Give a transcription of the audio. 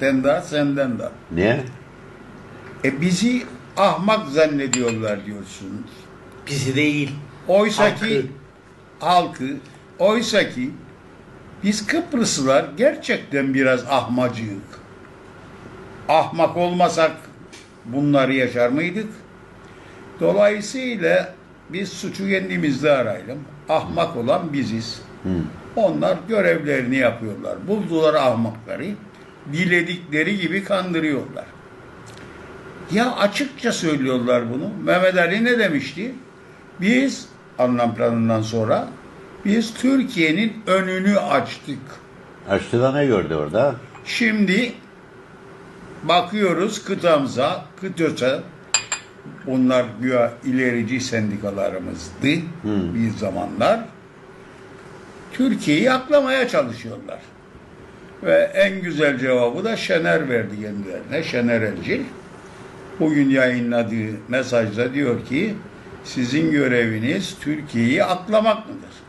de senden de. Niye? E bizi ahmak zannediyorlar diyorsunuz. Bizi değil. Oysa ki Halkı. halkı, oysa ki biz Kıbrıslılar gerçekten biraz ahmacıyık. Ahmak olmasak bunları yaşar mıydık? Dolayısıyla biz suçu kendimizde arayalım. Ahmak olan biziz. Onlar görevlerini yapıyorlar. Buldular ahmakları. Diledikleri gibi kandırıyorlar. Ya açıkça söylüyorlar bunu. Mehmet Ali ne demişti? Biz anlam planından sonra biz Türkiye'nin önünü açtık. Açtı da ne gördü orada? Şimdi bakıyoruz kıtamıza, kıtöse bunlar güya ilerici sendikalarımızdı bir zamanlar. Türkiye'yi aklamaya çalışıyorlar. Ve en güzel cevabı da Şener verdi kendilerine. Şener Elcil. Bugün yayınladığı mesajda diyor ki sizin göreviniz Türkiye'yi aklamak mıdır?